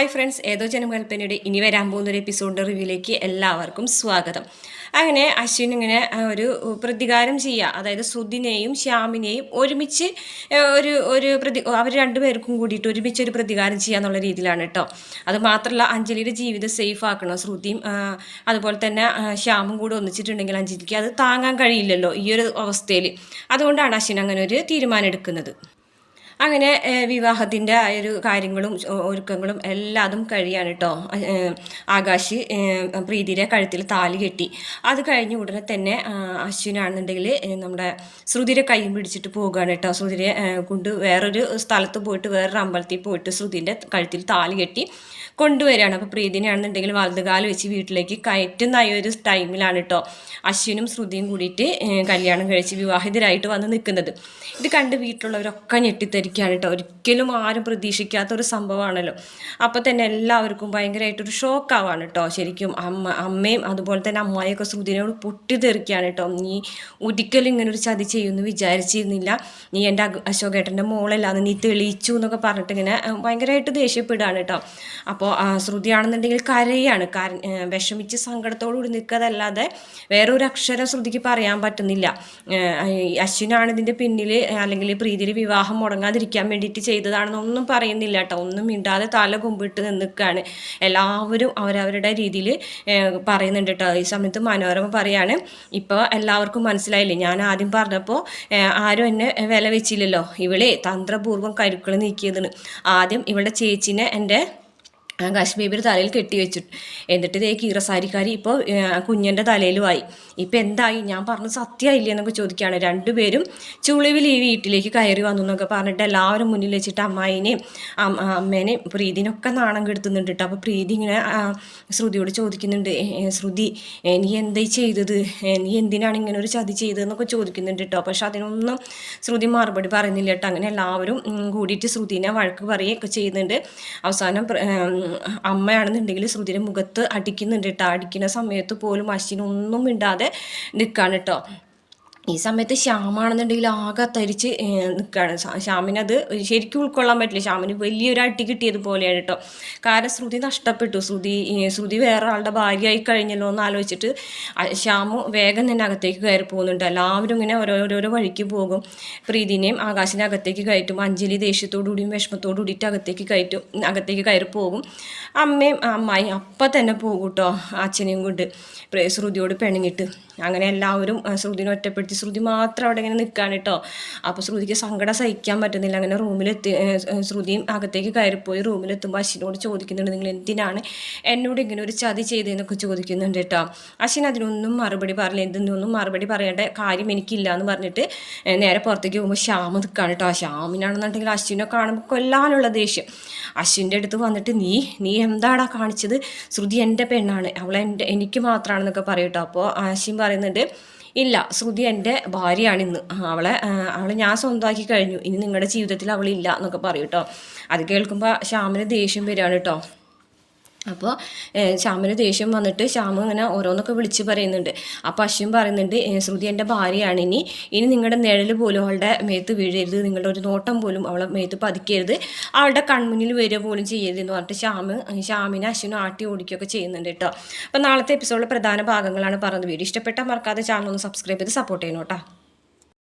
Hi friends ഏതോ ജനകൽപ്പനയുടെ ഇനി വരാൻ പോകുന്ന ഒരു എപ്പിസോഡിന്റെ റിവ്യൂയിലേക്ക് എല്ലാവർക്കും സ്വാഗതം. അങ്ങനെ അശ്വിൻ ഇങ്ങനെ ഒരു പ്രതികാരം ചെയ്യുക. അതായത് സുധിനെയും ശ്യാമിനെയും ഒരുമിച്ച് ഒരു ഒരു പ്രതി അവർ രണ്ടുപേർക്കും കൂടിയിട്ട് ഒരുമിച്ച് ഒരു പ്രതികാരം ചെയ്യുക എന്നുള്ള രീതിയിലാണ് കേട്ടോ അത് മാത്രമല്ല അഞ്ജലിയുടെ ജീവിതം സേഫ് ആക്കണം. ശ്രുതിയും അതുപോലെ തന്നെ ശ്യാമും കൂടെ ഒന്നിച്ചിട്ടുണ്ടെങ്കിൽ അഞ്ജലിക്ക് അത് താങ്ങാൻ കഴിയില്ലല്ലോ ഈ ഒരു അവസ്ഥയിൽ അതുകൊണ്ടാണ് അശ്വിൻ അങ്ങനെ ഒരു തീരുമാനം എടുക്കുന്നത്. അങ്ങനെ വിവാഹത്തിന്റെ ആ ഒരു കാര്യങ്ങളും ഒരുക്കങ്ങളും എല്ലാതും കഴിയാണ് കേട്ടോ ആകാശി പ്രീതിയുടെ കഴുത്തിൽ താലി കെട്ടി. അത് കഴിഞ്ഞ ഉടനെ തന്നെ അശ്വിനാണെന്നുണ്ടെങ്കിൽ നമ്മുടെ ശ്രുതിയുടെ കൈയും പിടിച്ചിട്ട് പോകുകയാണ് കേട്ടോ ശ്രുതിരെ കൊണ്ട് വേറൊരു സ്ഥലത്ത് പോയിട്ട് വേറൊരു അമ്പലത്തിൽ പോയിട്ട് ശ്രുതിന്റെ കഴുത്തിൽ താലി കെട്ടി കൊണ്ടുവരികയാണ്. അപ്പോൾ പ്രീതിനെയാണെന്നുണ്ടെങ്കിൽ വലതുകാലം വെച്ച് വീട്ടിലേക്ക് കയറ്റുന്ന ആ ഒരു ടൈമിലാണ് കേട്ടോ അശ്വിനും ശ്രുതിയും കൂടിയിട്ട് കല്യാണം കഴിച്ച് വിവാഹിതരായിട്ട് വന്ന് നിൽക്കുന്നത്. ഇത് കണ്ട് വീട്ടിലുള്ളവരൊക്കെ ഞെട്ടിത്തരിക്കുകയാണ് കേട്ടോ. ഒരിക്കലും ആരും പ്രതീക്ഷിക്കാത്ത ഒരു സംഭവമാണല്ലോ. അപ്പോൾ തന്നെ എല്ലാവർക്കും ഭയങ്കരമായിട്ടൊരു ഷോക്കാവാണ് കേട്ടോ. ശരിക്കും അമ്മ അമ്മയും അതുപോലെ തന്നെ അമ്മായിയൊക്കെ ശ്രുതിനോട് പൊട്ടിത്തെറിക്കുകയാണ് കേട്ടോ. നീ ഒരിക്കലും ഇങ്ങനൊരു ചതി ചെയ്യുമെന്ന് വിചാരിച്ചിരുന്നില്ല. നീ എന്റെ അശോകേട്ടന്റെ മോളല്ലാന്ന് നീ തെളിയിച്ചു എന്നൊക്കെ പറഞ്ഞിട്ട് ഇങ്ങനെ ഭയങ്കരമായിട്ട് ദേഷ്യപ്പെടുകയാണ് കേട്ടോ. അപ്പോൾ ശ്രുതിയാണെന്നുണ്ടെങ്കിൽ കരയാണ്. കര വിഷമിച്ച് സങ്കടത്തോടുകൂടി നിൽക്കതല്ലാതെ വേറെ ഒരു അക്ഷരം ശ്രുതിക്ക് പറയാൻ പറ്റുന്നില്ല. അശ്വിനാണ് ഇതിന്റെ പിന്നിൽ അല്ലെങ്കിൽ പ്രീതിയിൽ വിവാഹം മുടങ്ങാതിരിക്കാൻ വേണ്ടിയിട്ട് ചെയ്തതാണെന്നൊന്നും പറയുന്നില്ല കേട്ടോ. ഒന്നും മിണ്ടാതെ തല കുമ്പിട്ട് നിൽക്കുകയാണ് എല്ലാവരും അവരവരുടെ രീതിയിൽ പറയുന്നുണ്ട് കേട്ടോ. ഈ സമയത്ത് മനോരമ പറയാണ് ഇപ്പോൾ എല്ലാവർക്കും മനസ്സിലായില്ലേ? ഞാൻ ആദ്യം പറഞ്ഞപ്പോൾ ആരും എന്നെ വില വെച്ചില്ലല്ലോ. ഇവളെ തന്ത്രപൂർവം കരുക്കൾ നീക്കിയതിന്. ആദ്യം ഇവളുടെ ചേച്ചിനെ എന്റെ ബേബിയുടെ തലയിൽ കെട്ടി വെച്ചു. എന്നിട്ട് ഇതേ കീറസാരിക്കാരി ഇപ്പോൾ കുഞ്ഞന്റെ തലയിലുമായി ഇപ്പം എന്തായി? ഞാൻ പറഞ്ഞ സത്യമായില്ലേ എന്നൊക്കെ ചോദിക്കുകയാണ്. രണ്ടുപേരും ചുളിവിൽ ഈ വീട്ടിലേക്ക് കയറി വന്നു എന്നൊക്കെ പറഞ്ഞിട്ട് എല്ലാവരും മുന്നിൽ വെച്ചിട്ട് അമ്മായിനെയും അമ്മേനെയും പ്രീതിനൊക്കെ നാണം കെടുത്തുന്നുണ്ട് കേട്ടോ. അപ്പോൾ പ്രീതി ഇങ്ങനെ ശ്രുതിയോട് ചോദിക്കുന്നുണ്ട് "ഏ, ഏ, ശ്രുതി നീ എന്തായി ചെയ്തത്? നീ എന്തിനാണ് ഇങ്ങനെ ഒരു ചതി ചെയ്തതെന്നൊക്കെ ചോദിക്കുന്നുണ്ട് കേട്ടോ. പക്ഷെ അതിനൊന്നും ശ്രുതി മറുപടി പറയുന്നില്ല കേട്ടോ. അങ്ങനെ എല്ലാവരും കൂടിയിട്ട് ശ്രുതിനെ വഴക്ക് പറയുകയൊക്കെ ചെയ്യുന്നുണ്ട്. അവസാനം അമ്മയാണെന്നുണ്ടെങ്കിൽ ശ്രുതിയുടെ മുഖത്ത് അടിക്കുന്നുണ്ട് കേട്ടോ അടിക്കുന്ന സമയത്ത് പോലും അശ്വിനൊന്നും മിണ്ടാതെ നിൽക്കുകയാണ് കേട്ടോ ഈ സമയത്ത് ശ്യാമാണെന്നുണ്ടെങ്കിൽ ആകെ തരിച്ച് നിൽക്കുകയാണ് ശ്യാമിനത് ശരിക്കും ഉൾക്കൊള്ളാൻ പറ്റില്ല. ശ്യാമിന് വലിയൊരു അടി കിട്ടിയതുപോലെയാണ് കേട്ടോ. കാരണം ശ്രുതി നഷ്ടപ്പെട്ടു. ശ്രുതി ശ്രുതി വേറെ ആളുടെ ഭാര്യയായി കഴിഞ്ഞല്ലോ എന്ന് ആലോചിച്ചിട്ട് ശ്യാമു വേഗം തന്നെ അകത്തേക്ക് കയറി പോകുന്നുണ്ട്. എല്ലാവരും ഇങ്ങനെ ഓരോരോരോ വഴിക്ക് പോകും. പ്രീതിനെയും ആകാശിനെ അകത്തേക്ക് കയറ്റും. അഞ്ജലി ദേഷ്യത്തോടുകൂടിയും വിഷമത്തോടു കൂടിയിട്ട് അകത്തേക്ക് കയറ്റും. അകത്തേക്ക് കയറി പോകും. അമ്മയും അമ്മായി അപ്പം തന്നെ പോകും കേട്ടോ അച്ഛനെയും കൊണ്ട്. ശ്രുതിയോട് പിണങ്ങിയിട്ട്. അങ്ങനെ എല്ലാവരും ശ്രുതിനെ ശ്രുതിനെ ഒറ്റപ്പെടുത്തി ശ്രുതി മാത്രം അവിടെ ഇങ്ങനെ നിൽക്കുകയാണ് കേട്ടോ. അപ്പോൾ ശ്രുതിക്ക് സങ്കടം സഹിക്കാൻ പറ്റുന്നില്ല. അങ്ങനെ റൂമിലെത്തി ശ്രുതിയും അകത്തേക്ക് കയറിപ്പോയി. റൂമിലെത്തുമ്പോൾ അശ്വിനോട് ചോദിക്കുന്നുണ്ട് നിങ്ങൾ എന്തിനാണ് എന്നോട് ഇങ്ങനെ ഒരു ചതി ചെയ്തതെന്നൊക്കെ ചോദിക്കുന്നുണ്ട് കേട്ടോ. അശ്വിൻ അതിനൊന്നും മറുപടി പറഞ്ഞില്ല. എന്തിനൊന്നും മറുപടി പറയേണ്ട കാര്യം എനിക്കില്ല എന്ന് പറഞ്ഞിട്ട് നേരെ പുറത്തേക്ക് പോകുമ്പോൾ ശ്യാമ നിൽക്കുകയാണ് കേട്ടോ. ശ്യാമിനാണെന്നുണ്ടെങ്കിൽ അശ്വിനെ കാണുമ്പോൾ കൊല്ലാനുള്ള ദേഷ്യം. അശ്വിന്റെ അടുത്ത് വന്നിട്ട് നീ നീ എന്താടാ കാണിച്ചത്? ശ്രുതി എന്റെ പെണ്ണാണ്. അവളെ എന്റെ എനിക്ക് മാത്രമാണെന്നൊക്കെ പറയട്ടോ അപ്പോൾ ആശയം പറയുന്നുണ്ട് ഇല്ല ശ്രുതി എന്റെ ഭാര്യയാണ് ഇന്ന്. അവളെ അവളെ ഞാൻ സ്വന്തമാക്കി കഴിഞ്ഞു. ഇനി നിങ്ങളുടെ ജീവിതത്തിൽ അവളില്ല എന്നൊക്കെ പറയും കേട്ടോ അത് കേൾക്കുമ്പോൾ ശ്യാമിന് ദേഷ്യം വരികയാണ് കേട്ടോ അപ്പോൾ ശ്യാമിന് ദേഷ്യം വന്നിട്ട് ശ്യാമ ഇങ്ങനെ ഓരോന്നൊക്കെ വിളിച്ച് പറയുന്നുണ്ട്. അപ്പോൾ അശ്വിൻ പറയുന്നുണ്ട് "ഏ, ശ്രുതി എന്റെ ഭാര്യയാണ് ഇനി. ഇനി നിങ്ങളുടെ നിഴൽ പോലും അവളുടെ മേത്ത് വീഴരുത്. നിങ്ങളുടെ ഒരു നോട്ടം പോലും അവളെ മേത്ത് പതിക്കരുത്. അവളുടെ കൺമുന്നിൽ വരിക പോലും ചെയ്യരുത് എന്ന് പറഞ്ഞിട്ട് ശ്യാമ് ശ്യാമിനെ അശ്വിനും ആട്ടി ഓടിക്കുകയൊക്കെ ചെയ്യുന്നുണ്ട് കേട്ടോ. അപ്പോൾ നാളത്തെ എപ്പിസോഡിലെ പ്രധാന ഭാഗങ്ങളാണ് പറഞ്ഞത്. വീഡിയോ ഇഷ്ടപ്പെട്ടാൽ മറക്കാതെ ചാനൽ ഒന്ന് സബ്സ്ക്രൈബ് ചെയ്ത് സപ്പോർട്ട് ചെയ്യണം കേട്ടോ.